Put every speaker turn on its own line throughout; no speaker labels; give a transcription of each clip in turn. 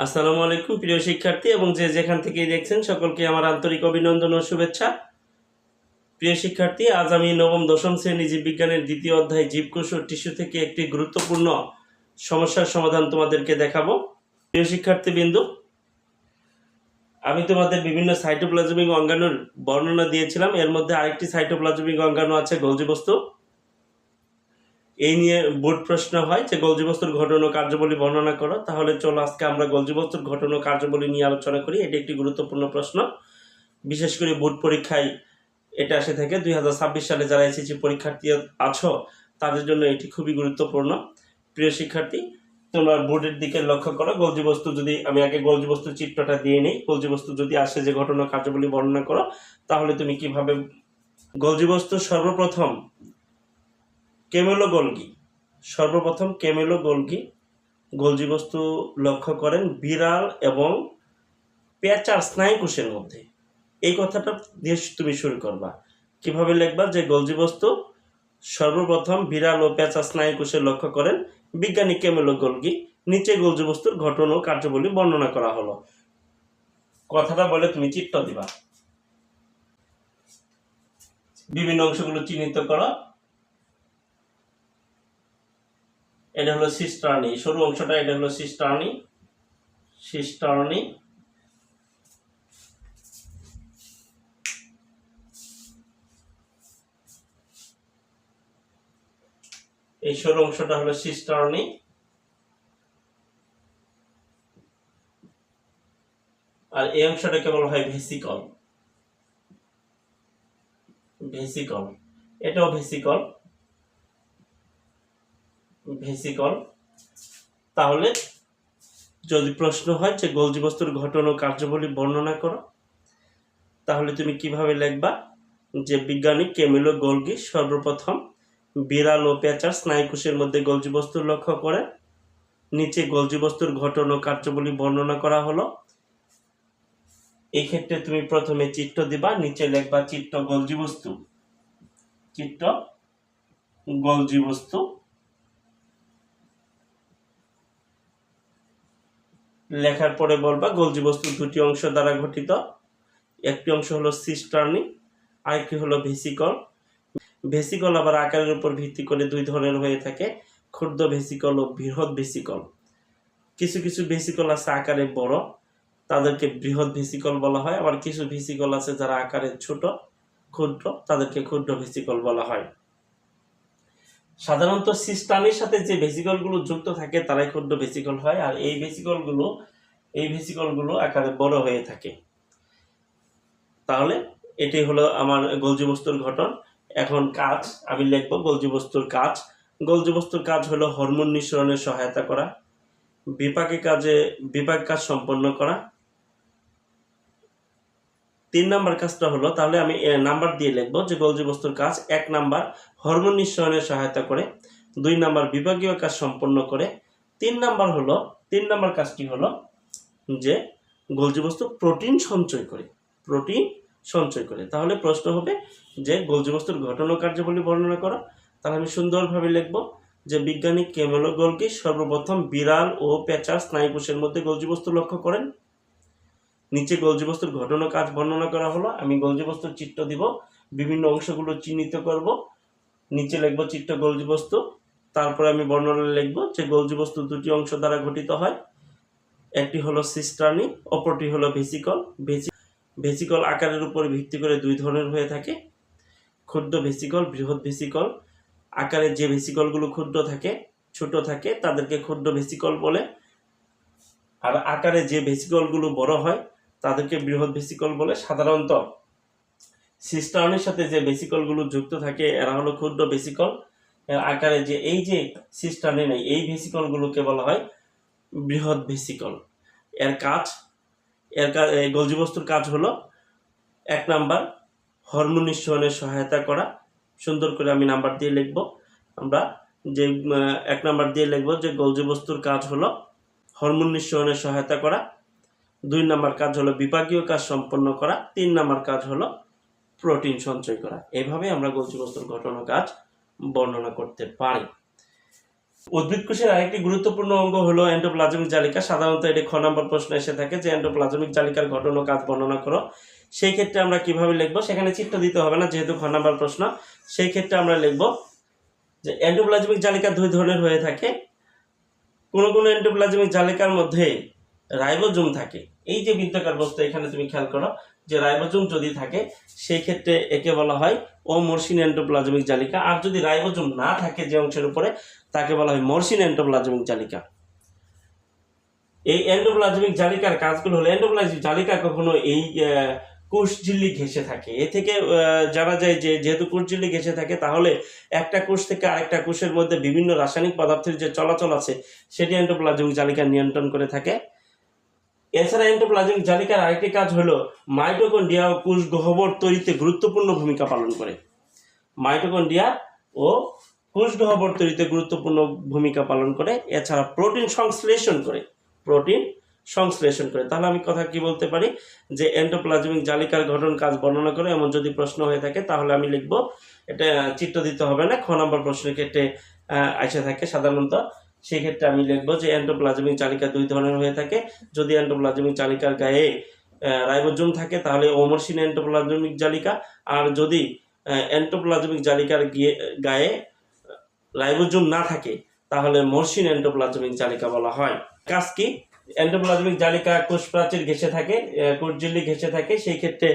আসসালামু আলাইকুম, প্রিয় শিক্ষার্থী এবং যে যেখান থেকে দেখছেন সকলকে আমার আন্তরিক অভিনন্দন ও শুভেচ্ছা। প্রিয় শিক্ষার্থী, আজ আমি নবম দশম শ্রেণি জীববিজ্ঞানের দ্বিতীয় অধ্যায় জীবকোষ ও টিস্যু থেকে একটি গুরুত্বপূর্ণ সমস্যার সমাধান তোমাদেরকে দেখাবো। প্রিয় শিক্ষার্থী বিন্দু আমি তোমাদের বিভিন্ন সাইটোপ্লাজমিক অঙ্গাণুর বর্ণনা দিয়েছিলাম। এর মধ্যে আরেকটি সাইটোপ্লাজমিক অঙ্গাণু আছে গলজি বস্তু এই নিয়ে বোর্ড প্রশ্ন হয় যে গলজি বস্তুর গঠন ও কার্যাবলী বর্ণনা করো। তাহলে চলো আজকে আমরা গলজি বস্তুর গঠন ও কার্যাবলী নিয়ে আলোচনা করি। এটি একটি গুরুত্বপূর্ণ প্রশ্ন। বিশেষ করে বোর্ড পরীক্ষায় এটা আসে থাকে, দুই হাজার ছাব্বিশ সালে যারা এসেছি পরীক্ষার্থী আছো, তাদের জন্য এটি খুবই গুরুত্বপূর্ণ। প্রিয় শিক্ষার্থী, তোমরা বোর্ডের দিকে লক্ষ্য করো। গলজি বস্তু যদি, আমি আগে গলজি বস্তুর চিত্রটা দিয়ে নেই। গলজি বস্তু যদি আসে যে ঘটনা কার্যবলী বর্ণনা করো, তাহলে তুমি কীভাবে গলজি বস্তু সর্বপ্রথম কেমেলো গলগি সর্বপ্রথম কেমেলো গলগি গলজি বস্তু লক্ষ্য করেন বিড়াল এবং পেঁচার স্নায়ুকোষের মধ্যে। এই কথাটা দিয়ে তুমি শুরু করবা। কীভাবে লিখবা যে গলজি বস্তু সর্বপ্রথম বিড়াল ও পেঁচা স্নায়ুকোষে লক্ষ্য করেন বিজ্ঞানী কেমেলো গলগি নিচে গলজি বস্তুর ঘটন ও কার্যাবলী বর্ণনা করা হলো। কথাটা বলে তুমি চিত্ত দিবা। বিভিন্ন অংশগুলো চিহ্নিত করো। এটা হলো সিস্টার্নি, সরু অংশটা এটা হলো সিস্টার্নি সিস্টার্নি। এই সরু অংশটা হলো সিস্টার্নি। আর এই অংশটাকে বলা হয় ভেসিকল। ভেসিকল, এটাও ভেসিকল। ভেসিকল। তাহলে যদি প্রশ্ন হয় যে গলজি বস্তুর ঘটন ও কার্যাবলী বর্ণনা করো, তাহলে তুমি কীভাবে লিখবা যে বিজ্ঞানী কেমিলো গোলগি সর্বপ্রথম বিড়াল ও পেঁচার স্নায়ুকোষের মধ্যে গলজি বস্তুর লক্ষ্য করে। নিচে গলজি বস্তুর ঘটন ও কার্যাবলী বর্ণনা করা হলো। এই ক্ষেত্রে তুমি প্রথমে চিত্র দিবা, নিচে লিখবা চিত্র গলজি বস্তু চিত্র গলজি বস্তু লেখার পরে বলবা গলজি বস্তু দুটি অংশ দ্বারা গঠিত। একটি অংশ হলো সিস্টার্নি আরেকটি হলো ভেসিকল। ভেসিকল আবার আকারের উপর ভিত্তি করে দুই ধরনের হয়ে থাকে, ক্ষুদ্র ভেসিকল ও বৃহৎ ভেসিকল। কিছু কিছু ভেসিকল আছে আকারে বড়, তাদেরকে বৃহৎ ভেসিকল বলা হয়। আবার কিছু ভেসিকল আছে যারা আকারে ছোট, ক্ষুদ্র, তাদেরকে ক্ষুদ্র ভেসিকল বলা হয়। সাধারণত সিস্টানির সাথে যে ভেসিকলগুলো যুক্ত থাকে, তারাই ক্ষুদ্র ভেসিকল হয়। আর এই ভেসিকলগুলো এই ভেসিকলগুলো আকারে বড় হয়ে থাকে। তাহলে এটি হলো আমার গলজি বস্তুর ঘটন এখন কাজ, আমি লিখব গলজি বস্তুর কাজ। গলজি বস্তুর কাজ হলো হরমোন নিঃসরণে সহায়তা করা, বিপাকে কাজে, বিপাক কাজ সম্পন্ন করা। তিন নাম্বার কাজটা হলো, তাহলে আমি নাম্বার দিয়ে লিখব যে গলজি বস্তুর কাজ, এক নাম্বার হরমোন নিঃসরণে সহায়তা করে, দুই নাম্বার বিভাগীয় কাজ সম্পন্ন করে, তিন নাম্বার হলো, তিন নাম্বার কাজটি হলো যে গলজি বস্তু প্রোটিন সঞ্চয় করে, প্রোটিন সঞ্চয় করে। তাহলে প্রশ্ন হবে যে গলজি বস্তুর ঘটন কার্যাবলী বর্ণনা করা। তাহলে আমি সুন্দরভাবে লিখব যে বিজ্ঞানী কেমেলো গলগি সর্বপ্রথম বিড়াল ও পেঁচার স্নায়ুকোষের মধ্যে গলজি বস্তু লক্ষ্য করেন। নিচে গলজি বস্তুর ঘটন কাজ বর্ণনা করা হলো। আমি গলজি বস্তুর চিত্র দিব, বিভিন্ন অংশগুলো চিহ্নিত করব। নিচে লিখব চিত্র গলজি বস্তু তারপরে আমি বর্ণনা লিখব যে গলজি বস্তু দুটি অংশ দ্বারা গঠিত হয়। একটি হলো সিস্টার্নি অপরটি হলো ভেসিকল। ভেসি ভেসিকল আকারের উপর ভিত্তি করে দুই ধরনের হয়ে থাকে। ক্ষুদ্র ভেসিকল, বৃহৎ ভেসিকল। আকারে যে ভেসিকলগুলো ক্ষুদ্র থাকে, ছোট থাকে, তাদেরকে ক্ষুদ্র ভেসিকল বলে। আর আকারে যে ভেসিকলগুলো বড় হয় তাদেরকে বৃহৎ ভেসিকল বলে সাধারণত সিস্টার্নের সাথে যে ভেসিকলগুলো যুক্ত থাকে, এরা হলো ক্ষুদ্র ভেসিকল আকারে যে এই যে সিস্টার্নে নেই এই ভেসিকলগুলোকে বলা হয় বৃহৎ ভেসিকল এর কাজ এর কাজ গলজি কাজ হলো এক নাম্বার হরমোন নিঃসরণের সহায়তা করা। সুন্দর করে আমি নাম্বার দিয়ে লিখব। আমরা যে এক নাম্বার দিয়ে লিখব যে গলজি বস্তুর কাজ হলো হরমোন নিঃসরণের সহায়তা করা। দুই নাম্বার কাজ হলো বিপাকীয় কাজ সম্পন্ন করা, তিন নাম্বার কাজ হলো প্রোটিন সঞ্চয় করা। এভাবে আমরা বস্তুর ঘটনা কাজ বর্ণনা করতে পারি। উদ্ভিদ কোষের আরেকটি গুরুত্বপূর্ণ অঙ্গ হলো এন্ডোপ্লাজমিক জালিকা। সাধারণত এটি খ নম্বর প্রশ্ন এসে থাকে যে এন্ডোপ্লাজমিক জালিকার গঠন কাজ বর্ণনা করো। সেই ক্ষেত্রে আমরা কীভাবে লিখব? সেখানে চিত্র দিতে হবে না, যেহেতু খ নম্বর প্রশ্ন। সেই ক্ষেত্রে আমরা লিখব যে এন্ডোপ্লাজমিক জালিকা দুই ধরনের হয়ে থাকে। কোনো কোনো এন্ডোপ্লাজমিক জালিকার মধ্যে রাইবোজোম থাকে। এই যে বৃত্তাকার বস্তু, এখানে তুমি খেয়াল করো যে রাইবোজোম যদি থাকে সেই ক্ষেত্রে একে বলা হয় অমর্ষিন এন্ডোপ্লাজমিক জালিকা। আর যদি রাইবোজোম না থাকে যে অংশের উপরে, তাকে বলা হয় মর্ষিন এন্ডোপ্লাজমিক জালিকা। এই এন্ডোপ্লাজমিক জালিকার কাজগুলো হলো এন্ডোপ্লাজমিক জালিকা কখনো এই কোষঝিল্লি ঘেঁষে থাকে। এ থেকে জানা যায় যে যেহেতু কোষঝিল্লি ঘেঁষে থাকে, তাহলে একটা কোষ থেকে আরেকটা কোষের মধ্যে বিভিন্ন রাসায়নিক পদার্থের যে চলাচল আছে, সেটি এন্ডোপ্লাজমিক জালিকা নিয়ন্ত্রণ করে থাকে। এছাড়া এন্ডোপ্লাজমিক জালিকার আরেকটি কাজ হলো মাইটোকন্ড্রিয়া ও কোষ গহ্বর তৈরিতে গুরুত্বপূর্ণ ভূমিকা পালন করে। মাইটোকন্ড্রিয়া ও কোষ গহ্বর তৈরিতে গুরুত্বপূর্ণ ভূমিকা পালন করে, এছাড়া প্রোটিন সংশ্লেষণ করে, প্রোটিন সংশ্লেষণ করে। তাহলে আমি কথা কি বলতে পারি? যে এন্ডোপ্লাজমিক জালিকার গঠন কাজ বর্ণনা করে এমন যদি প্রশ্ন হয়ে থাকে, তাহলে আমি লিখব, এটা চিত্র দিতে হবে না, খ নম্বর প্রশ্নের ক্ষেত্রে আসে থাকে সাধারণত। সেই ক্ষেত্রে আমি লিখব যে এন্ডোপ্লাজমিক চালিকা দুই ধরনের হয়ে থাকে। যদি এন্ডোপ্লাজমিক চালিকার গায়ে রাইবোজোম থাকে, তাহলে অমরসিন এন্ডোপ্লাজমিক জালিকা। আর যদি অ্যান্টোপ্লাজমিক জালিকার গিয়ে, গায়ে রাইবোজোম না থাকে, তাহলে মরসিন এন্ডোপ্লাজমিক জালিকা বলা হয়। কাজ কি? অ্যান্টোপ্লাজমিক জালিকা কোষ প্রাচীর ঘেঁষে থাকে কোষঝিল্লি ঘেঁষে থাকে। সেই ক্ষেত্রে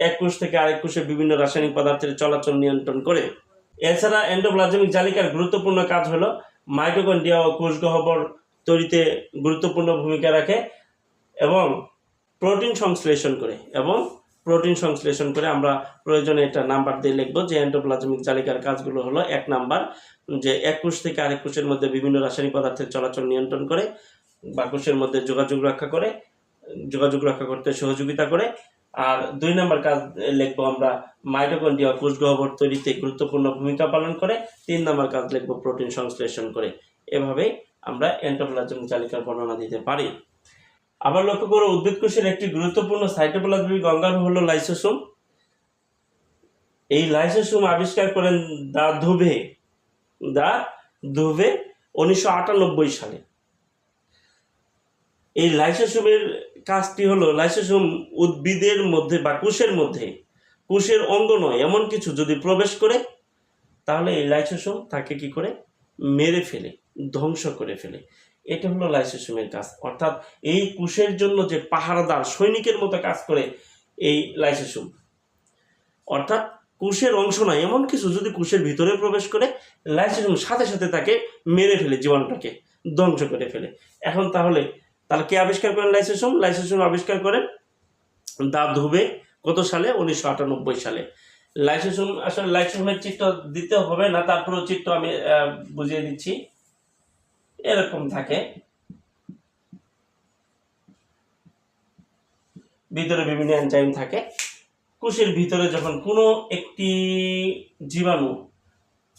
এক কোষ থেকে আরেক কোষে বিভিন্ন রাসায়নিক পদার্থের চলাচল নিয়ন্ত্রণ করে। এছাড়া এন্ডোপ্লাজমিক জালিকার গুরুত্বপূর্ণ কাজ হলো মাইটোকন্ড্রিয়া ও কোষ গহ্বর তৈরিতে গুরুত্বপূর্ণ ভূমিকা রাখে এবং প্রোটিন সংশ্লেষণ করে এবং প্রোটিন সংশ্লেষণ করে আমরা প্রয়োজনে এটা নাম্বার দিয়ে লিখব যে এন্ডোপ্লাজমিক জালিকার কাজগুলো হলো এক নাম্বার যে এক কোষ থেকে আরেক কোষের মধ্যে বিভিন্ন রাসায়নিক পদার্থের চলাচল নিয়ন্ত্রণ করে বা কোষের মধ্যে যোগাযোগ রক্ষা করে, যোগাযোগ রক্ষা করতে সহযোগিতা করে আর দুই নম্বর কাজ লিখব আমরা মাইটোকন্ড্রিয়া কোষ গহ্বর তৈরিতে গুরুত্বপূর্ণ ভূমিকা পালন করে। তিন নম্বর কাজ লিখব প্রোটিন সংশ্লেষণ করে। এভাবেই আমরা এন্টোপ্লাজমিক জালিকার বর্ণনা দিতে পারি। আবার লক্ষ্য করো, উদ্ভিদ কোষের একটি গুরুত্বপূর্ণ সাইটোপ্লাজমিক অঙ্গাণু হলো লাইসোসোম এই লাইসোসোম আবিষ্কার করেন দা ধুভে দা ধুভে উনিশশো সালে। এই লাইসোসোমের কাজটি হলো লাইসোসোম উদ্ভিদের মধ্যে বা কোষের মধ্যে। কোষের অঙ্গ নয়, এমন কিছু যদি প্রবেশ করে, তাহলে এই লাইসোসোম তাকে কি করে? মেরে ফেলে, ধ্বংস করে ফেলে। এটা হলো লাইসোসোমের কাজ। অর্থাৎ এই কোষের জন্য যে পাহারাদার সৈনিকের মতো কাজ করে এই লাইসোসোম অর্থাৎ কোষের অংশ নয়, এমন কিছু যদি কোষের ভিতরে প্রবেশ করে লাইসোসোম সাথে সাথে তাকে মেরে ফেলে জীবাণুটাকে ধ্বংস করে ফেলে। এখন তাহলে তাহলে কে আবিষ্কার করেন লাইসোসোম লাইসোসোম আবিষ্কার করেন দা ধুবে, কত সালে? উনিশশো আটানব্বই সালে। লাইসোসোম আসলে লাইসোসোমের চিত্র দিতে হবে না, তারপরেও চিত্র আমি বুঝিয়ে দিচ্ছি। এরকম থাকে। ভিতরে বিভিন্ন এনজাইম থাকে। কোষের ভিতরে যখন কোনো একটি জীবাণু,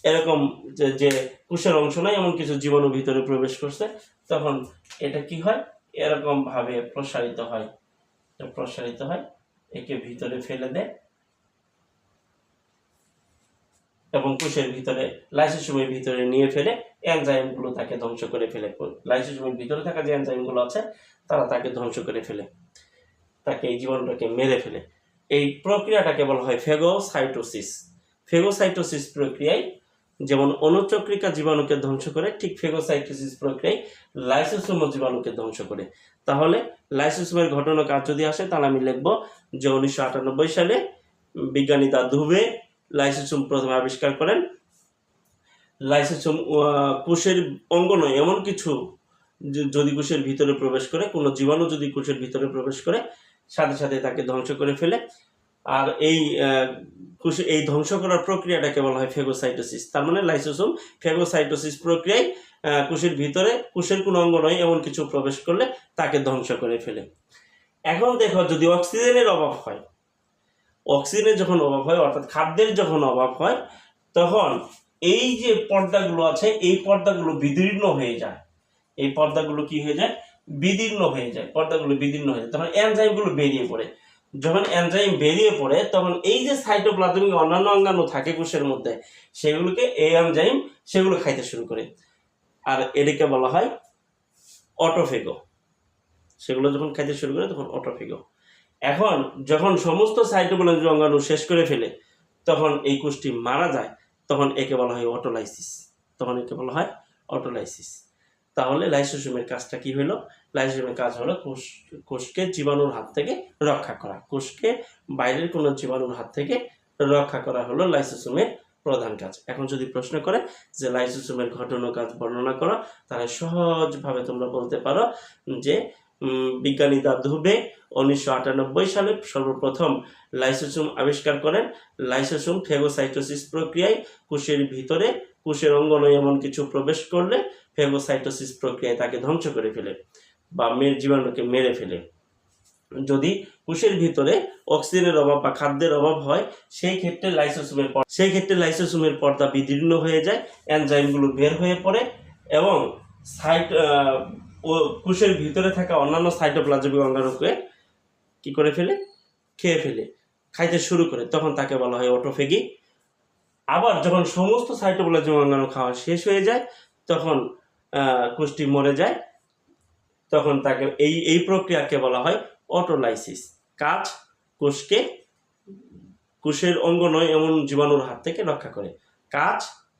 এরকম যে যে কোষের অংশ নয় এমন কিছু জীবাণু ভিতরে প্রবেশ করছে, তখন এটা কি হয়? এরকম ভাবে প্রসারিত হয়। প্রসারিত হয়, একে ভিতরে ফেলে দেয় এবং কোষের ভিতরে, লাইসোসোমের ভিতরে নিয়ে ফেলে, এনজাইমগুলো তাকে ধ্বংস করে ফেলে। লাইসোসোমের ভিতরে থাকা যে এনজাইমগুলো আছে, তারা তাকে ধ্বংস করে ফেলে। তাকে এই জীবাণুটাকে মেরে ফেলে। এই প্রক্রিয়াটাকে বলা হয় ফেগোসাইটোসিস। ফেগোসাইটোসিস প্রক্রিয়ায় যেমন অনুচক্রিকা জীবাণুকে ধ্বংস করে, ঠিক ফেগোসাইটোসিস প্রক্রিয়ায় লাইসোসোম জীবাণুকে ধ্বংস করে। তাহলে লাইসোসোমের ঘটনা কাজ যদি আসে, তাহলে আমি লিখব যে উনিশশো আটানব্বই সালে বিজ্ঞানী দা ধুবে লাইসোসোম প্রথমে আবিষ্কার করেন। লাইসোসোম কোষের অঙ্গ নয় এমন কিছু যদি কোষের ভিতরে প্রবেশ করে, কোনো জীবাণু যদি কোষের ভিতরে প্রবেশ করে, সাথে সাথে তাকে ধ্বংস করে ফেলে। আর এই এই ধ্বংস করার প্রক্রিয়াটাকে বলা হয় ফেগোসাইটোসিস তার মানে লাইসোসোম ফেগোসাইটোসিস প্রক্রিয়ায় কোষের ভিতরে কুশের কোনো অঙ্গ নয়, এমন কিছু প্রবেশ করলে তাকে ধ্বংস করে ফেলে। এখন দেখো, যদি অক্সিজেনের অভাব হয়, অক্সিজেনের যখন অভাব হয়, অর্থাৎ খাদ্যের যখন অভাব হয়, তখন এই যে পর্দাগুলো আছে, এই পর্দাগুলো বিদীর্ণ হয়ে যায়। এই পর্দাগুলো কি হয়ে যায়? বিদীর্ণ হয়ে যায়, পর্দাগুলো বিদীর্ণ হয়ে যায়। তখন এনজাইমগুলো বেরিয়ে পড়ে। যখন এনজাইম বেরিয়ে পড়ে, তখন এই যে সাইটোপ্লাজমিক অন্যান্য অঙ্গাণু থাকে কোষের মধ্যে, সেগুলোকে এই এনজাইম সেগুলো খাইতে শুরু করে। আর এটাকে বলা হয় অটোফেগো সেগুলো যখন খাইতে শুরু করে, তখন অটোফেগো এখন যখন সমস্ত সাইটোপ্লাজমিক অঙ্গাণু শেষ করে ফেলে, তখন এই কোষটি মারা যায়, তখন একে বলা হয় অটোলাইসিস তখন একে বলা হয় অটোলাইসিস তাহলে লাইসোসোমের কাজটা কি হলো? লাইসোসোমের কাজ হলো কোষ, কোষকে জীবাণুর হাত থেকে রক্ষা করা। কোষকে বাইরের কোনো জীবাণুর হাত থেকে রক্ষা করা হলো লাইসোসোমের প্রধান কাজ। এখন যদি প্রশ্ন করে যে লাইসোসোমের ঘটনা কাজ বর্ণনা করো, তাহলে সহজভাবে তোমরা বলতে পারো যে বিজ্ঞানী দা ধুবে উনিশশো আটানব্বই সালে সর্বপ্রথম লাইসোসোম আবিষ্কার করেন। লাইসোসোম ফেগোসাইটোসিস প্রক্রিয়ায় কোষের ভিতরে কোষের অঙ্গনে এমন কিছু প্রবেশ করলে ফেগোসাইটোসিস প্রক্রিয়ায় তাকে ধ্বংস করে ফেলে বা মেয়ের জীবাণুকে মেরে ফেলে। যদি কোষের ভিতরে অক্সিজেনের অভাব বা খাদ্যের অভাব হয়, সেই ক্ষেত্রে লাইসোসোমের সেই ক্ষেত্রে লাইসোসোমের পর্দা বিদীর্ণ হয়ে যায়, এনজাইমগুলো বের হয়ে পড়ে এবং সাইট ও কোষের ভিতরে থাকা অন্যান্য সাইটোপ্লাজমিক অঙ্গাণুকে কি করে ফেলে? খেয়ে ফেলে, খাইতে শুরু করে। তখন তাকে বলা হয় অটোফেগি। আবার যখন সমস্ত সাইটোপ্লাজমিক অঙ্গাণু খাওয়া শেষ হয়ে যায়, তখন কোষটি মরে যায়, তখন তাকে এই এই প্রক্রিয়াকে বলা হয় অটোলাইসিস। কাজ কোষকে, কোষের অঙ্গ নয় এমন জীবাণুর হাত থেকে রক্ষা করে। কাজ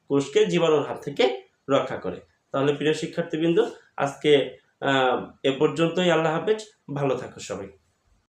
কোষকে জীবাণুর হাত থেকে রক্ষা করে। তাহলে প্রিয় শিক্ষার্থীবৃন্দ, আজকে এ পর্যন্তই। আল্লাহ হাফেজ। ভালো থাকো সবাই।